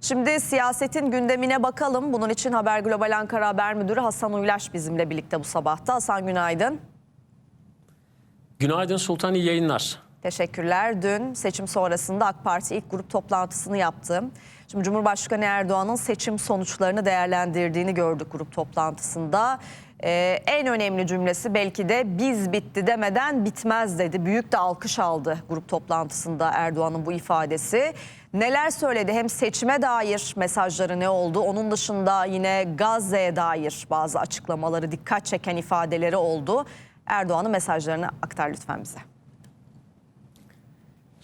Şimdi siyasetin gündemine bakalım. Bunun için Haber Global Ankara Haber Müdürü Hasan Uylaş bizimle birlikte bu sabahta. Hasan günaydın. Günaydın Sultan iyi yayınlar. Teşekkürler. Dün seçim sonrasında AK Parti ilk grup toplantısını yaptı. Şimdi Cumhurbaşkanı Erdoğan'ın seçim sonuçlarını değerlendirdiğini gördük grup toplantısında. Ee, en önemli cümlesi belki de biz bitti demeden bitmez dedi. Büyük de alkış aldı grup toplantısında Erdoğan'ın bu ifadesi. Neler söyledi hem seçime dair mesajları ne oldu? Onun dışında yine Gazze'ye dair bazı açıklamaları dikkat çeken ifadeleri oldu. Erdoğan'ın mesajlarını aktar lütfen bize.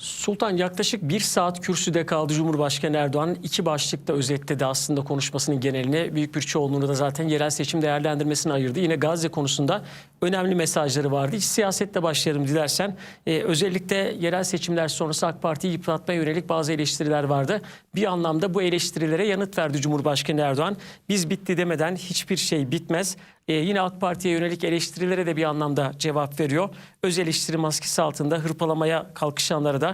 Sultan yaklaşık bir saat kürsüde kaldı Cumhurbaşkanı Erdoğan. iki başlıkta özetledi aslında konuşmasının geneline. Büyük bir çoğunluğunu da zaten yerel seçim değerlendirmesine ayırdı. Yine Gazze konusunda önemli mesajları vardı. İç siyasetle başlayalım dilersen. Ee, özellikle yerel seçimler sonrası AK Parti'yi yıpratmaya yönelik bazı eleştiriler vardı. Bir anlamda bu eleştirilere yanıt verdi Cumhurbaşkanı Erdoğan. Biz bitti demeden hiçbir şey bitmez. Ee, yine AK Parti'ye yönelik eleştirilere de bir anlamda cevap veriyor. Öz eleştiri maskesi altında hırpalamaya kalkışanlara da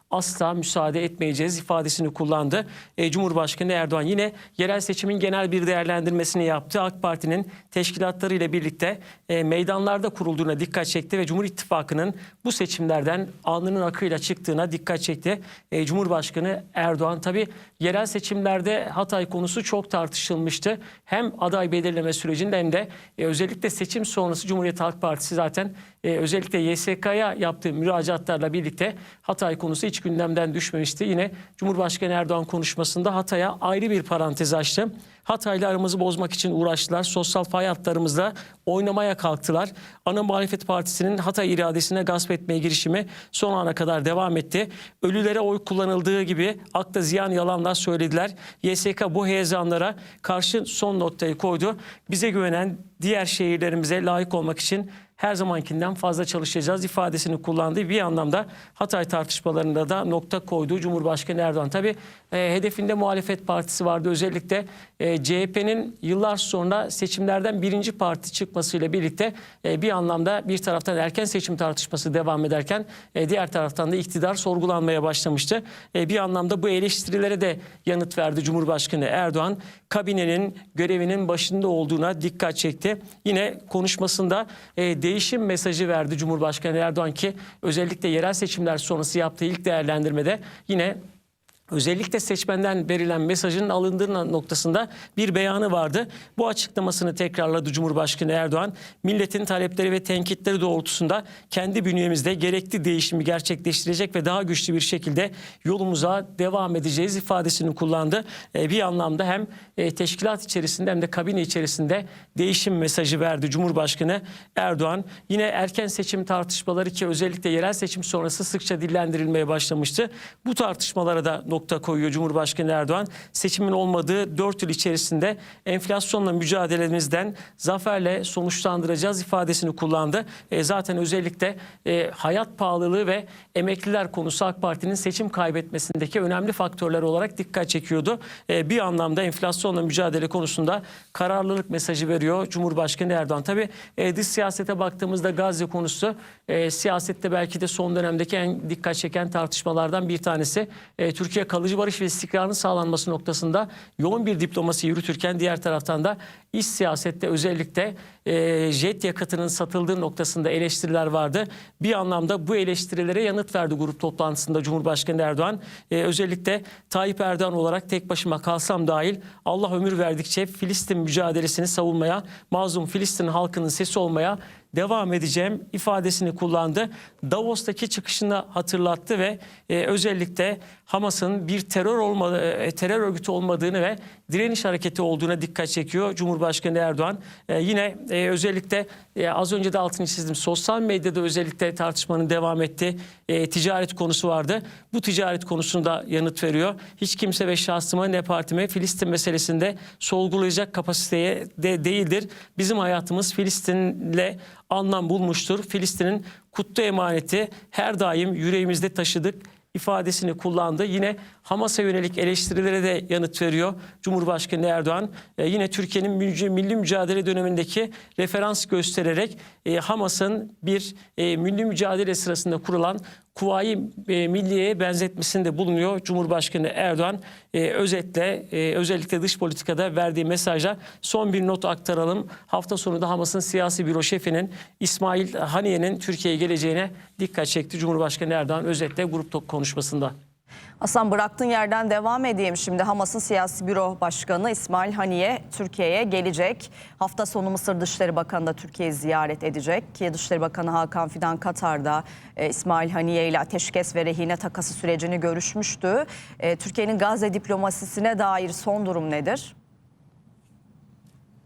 asla müsaade etmeyeceğiz ifadesini kullandı. Ee, Cumhurbaşkanı Erdoğan yine yerel seçimin genel bir değerlendirmesini yaptı. AK Parti'nin teşkilatları ile birlikte e, meydanlarda kurulduğuna dikkat çekti ve Cumhur İttifakı'nın bu seçimlerden alnının akıyla çıktığına dikkat çekti. E, Cumhurbaşkanı Erdoğan tabi yerel seçimlerde Hatay konusu çok tartışılmıştı. Hem aday belirleme sürecinde hem de e, özellikle seçim sonrası Cumhuriyet Halk Partisi zaten e, özellikle YSK'ya yaptığı müracaatlarla birlikte Hatay konusu gündemden düşmemişti. Yine Cumhurbaşkanı Erdoğan konuşmasında Hatay'a ayrı bir parantez açtı. Hatay'la aramızı bozmak için uğraştılar. Sosyal fay hatlarımızla oynamaya kalktılar. Ana Muhalefet Partisi'nin Hatay iradesine gasp etmeye girişimi son ana kadar devam etti. Ölülere oy kullanıldığı gibi akla ziyan yalanlar söylediler. YSK bu heyecanlara karşı son noktayı koydu. Bize güvenen diğer şehirlerimize layık olmak için her zamankinden fazla çalışacağız ifadesini kullandığı bir anlamda Hatay tartışmalarında da nokta koyduğu Cumhurbaşkanı Erdoğan. Tabi e, hedefinde muhalefet partisi vardı. Özellikle e, CHP'nin yıllar sonra seçimlerden birinci parti çıkmasıyla birlikte e, bir anlamda bir taraftan erken seçim tartışması devam ederken e, diğer taraftan da iktidar sorgulanmaya başlamıştı. E, bir anlamda bu eleştirilere de yanıt verdi Cumhurbaşkanı Erdoğan. Kabinenin görevinin başında olduğuna dikkat çekti. Yine konuşmasında e, değişim mesajı verdi Cumhurbaşkanı Erdoğan ki özellikle yerel seçimler sonrası yaptığı ilk değerlendirmede yine özellikle seçmenden verilen mesajın alındığı noktasında bir beyanı vardı. Bu açıklamasını tekrarladı Cumhurbaşkanı Erdoğan. Milletin talepleri ve tenkitleri doğrultusunda kendi bünyemizde gerekli değişimi gerçekleştirecek ve daha güçlü bir şekilde yolumuza devam edeceğiz ifadesini kullandı. E, Bir anlamda hem e, teşkilat içerisinde hem de kabine içerisinde değişim mesajı verdi Cumhurbaşkanı Erdoğan. Yine erken seçim tartışmaları ki özellikle yerel seçim sonrası sıkça dillendirilmeye başlamıştı. Bu tartışmalara da nokta koyuyor Cumhurbaşkanı Erdoğan. Seçimin olmadığı 4 yıl içerisinde enflasyonla mücadelemizden zaferle sonuçlandıracağız ifadesini kullandı. E, zaten özellikle e, hayat pahalılığı ve emekliler konusu AK Parti'nin seçim kaybetmesindeki önemli faktörler olarak dikkat çekiyordu. E, bir anlamda enflasyonla mücadele konusunda kararlılık mesajı veriyor Cumhurbaşkanı Erdoğan. Tabii e, dış siyasete baktığımızda Gazze konusu e, siyasette belki de son dönemdeki en dikkat çeken tartışmalardan bir tanesi. E, Türkiye kalıcı barış ve istikrarın sağlanması noktasında yoğun bir diplomasi yürütürken diğer taraftan da iç siyasette özellikle e, jet yakıtının satıldığı noktasında eleştiriler vardı. Bir anlamda bu eleştirilere yanıt verdi grup toplantısında Cumhurbaşkanı Erdoğan. E, özellikle Tayyip Erdoğan olarak tek başıma kalsam dahil Allah ömür verdikçe Filistin mücadelesini savunmaya, mazlum Filistin halkının sesi olmaya devam edeceğim ifadesini kullandı. Davos'taki çıkışını hatırlattı ve e, özellikle Hamas'ın bir terör olmadığı, e, terör örgütü olmadığını ve direniş hareketi olduğuna dikkat çekiyor Cumhurbaşkanı Erdoğan. E, yine e, özellikle e, az önce de altını çizdim. Sosyal medyada özellikle tartışmanın devam ettiği e, ticaret konusu vardı. Bu ticaret konusunda yanıt veriyor. Hiç kimse ve şahsıma ne partime Filistin meselesinde sorgulayacak kapasiteye de değildir. Bizim hayatımız Filistin'le anlam bulmuştur. Filistin'in kutlu emaneti her daim yüreğimizde taşıdık ifadesini kullandı. Yine Hamas'a yönelik eleştirilere de yanıt veriyor Cumhurbaşkanı Erdoğan. E, yine Türkiye'nin milli, mücadele dönemindeki referans göstererek e, Hamas'ın bir e, milli mücadele sırasında kurulan Kuvayi e, Milliye'ye benzetmesinde bulunuyor Cumhurbaşkanı Erdoğan. E, özetle e, özellikle dış politikada verdiği mesajla son bir not aktaralım. Hafta sonu da Hamas'ın siyasi büro şefinin İsmail Haniye'nin Türkiye'ye geleceğine dikkat çekti Cumhurbaşkanı Erdoğan özetle grup konuşmasında. Hasan bıraktığın yerden devam edeyim. Şimdi Hamas'ın siyasi büro başkanı İsmail Haniye Türkiye'ye gelecek. Hafta sonu Mısır Dışişleri Bakanı da Türkiye'yi ziyaret edecek. Ki Dışişleri Bakanı Hakan Fidan Katar'da e, İsmail Haniye ile ateşkes ve rehine takası sürecini görüşmüştü. E, Türkiye'nin Gazze diplomasisine dair son durum nedir?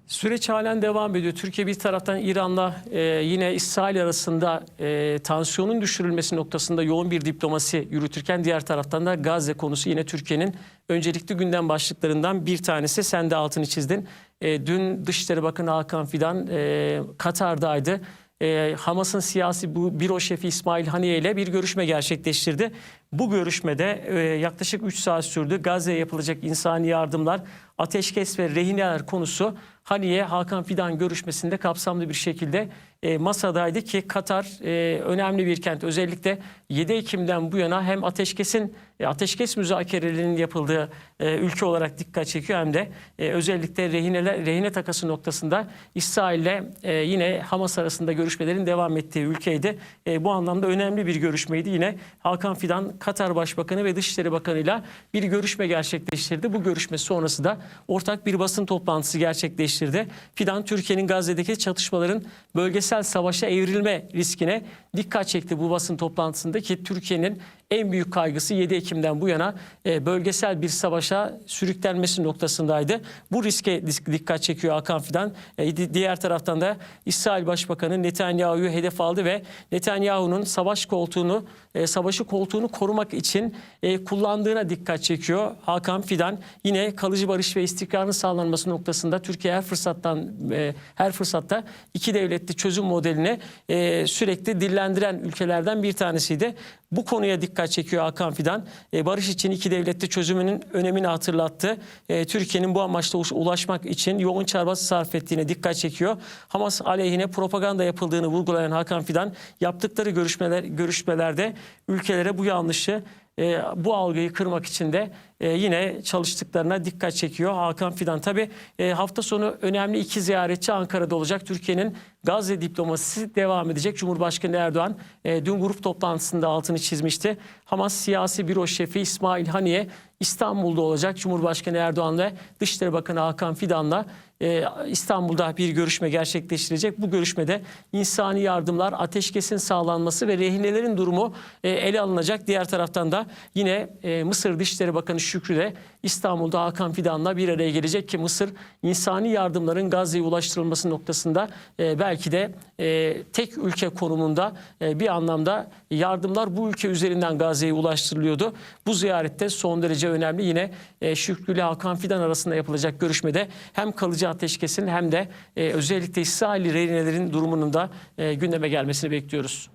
Süreç halen devam ediyor. Türkiye bir taraftan İran'la e, yine İsrail arasında e, tansiyonun düşürülmesi noktasında yoğun bir diplomasi yürütürken diğer taraftan da Gazze konusu yine Türkiye'nin öncelikli gündem başlıklarından bir tanesi. Sen de altını çizdin. E, dün Dışişleri Bakanı Hakan Fidan e, Katar'daydı. E, Hamas'ın siyasi bu büro şefi İsmail Haniye ile bir görüşme gerçekleştirdi. Bu görüşmede e, yaklaşık 3 saat sürdü. Gazze'ye yapılacak insani yardımlar, ateşkes ve rehineler konusu Haniye Hakan Fidan görüşmesinde kapsamlı bir şekilde e, masadaydı ki Katar e, önemli bir kent. Özellikle 7 Ekim'den bu yana hem ateşkesin e, ateşkes müzakerelerinin yapıldığı ülke olarak dikkat çekiyor hem de özellikle rehineler, rehine takası noktasında İsrail'le e, yine Hamas arasında görüşmelerin devam ettiği ülkeydi. Bu anlamda önemli bir görüşmeydi. Yine Hakan Fidan Katar Başbakanı ve Dışişleri Bakanı'yla bir görüşme gerçekleştirdi. Bu görüşme sonrası da ortak bir basın toplantısı gerçekleştirdi. Fidan Türkiye'nin Gazze'deki çatışmaların bölgesel savaşa evrilme riskine dikkat çekti bu basın toplantısında ki Türkiye'nin en büyük kaygısı 7 Ekim'den bu yana e, bölgesel bir savaşa sürüklenmesi noktasındaydı. Bu riske dikkat çekiyor Hakan Fidan. E, di- diğer taraftan da İsrail Başbakanı Netanyahu'yu hedef aldı ve Netanyahu'nun savaş koltuğunu, e, savaşı koltuğunu korumak için e, kullandığına dikkat çekiyor Hakan Fidan. Yine kalıcı barış ve istikrarın sağlanması noktasında Türkiye her fırsattan e, her fırsatta iki devletli çözüm modelini e, sürekli dillendiren ülkelerden bir tanesiydi. Bu konuya dikkat çekiyor Hakan Fidan. E, barış için iki devletli çözümünün önemini hatırlattı. E, Türkiye'nin bu amaçla ulaşmak için yoğun çaba sarf ettiğine dikkat çekiyor. Hamas aleyhine propaganda yapıldığını vurgulayan Hakan Fidan yaptıkları görüşmeler görüşmelerde ülkelere bu yanlışı e, bu algıyı kırmak için de e, yine çalıştıklarına dikkat çekiyor Hakan Fidan. Tabi hafta sonu önemli iki ziyaretçi Ankara'da olacak. Türkiye'nin Gazze diplomasisi devam edecek. Cumhurbaşkanı Erdoğan e, dün grup toplantısında altını çizmişti. Hamas siyasi büro şefi İsmail Haniye İstanbul'da olacak. Cumhurbaşkanı Erdoğan ve Dışişleri Bakanı Hakan Fidan'la e, İstanbul'da bir görüşme gerçekleştirecek. Bu görüşmede insani yardımlar, ateşkesin sağlanması ve rehinelerin durumu e, ele alınacak. Diğer taraftan da yine e, Mısır Dışişleri Bakanı Şükrü de İstanbul'da Hakan Fidan'la bir araya gelecek ki Mısır insani yardımların Gazze'ye ulaştırılması noktasında e, belki de e, tek ülke konumunda e, bir anlamda yardımlar bu ülke üzerinden Gazze'ye ulaştırılıyordu. Bu ziyarette son derece önemli. Yine e, Şükrü ile Hakan Fidan arasında yapılacak görüşmede hem kalıcı ateşkesin hem de e, özellikle İsrail rehinelerin durumunun da e, gündeme gelmesini bekliyoruz.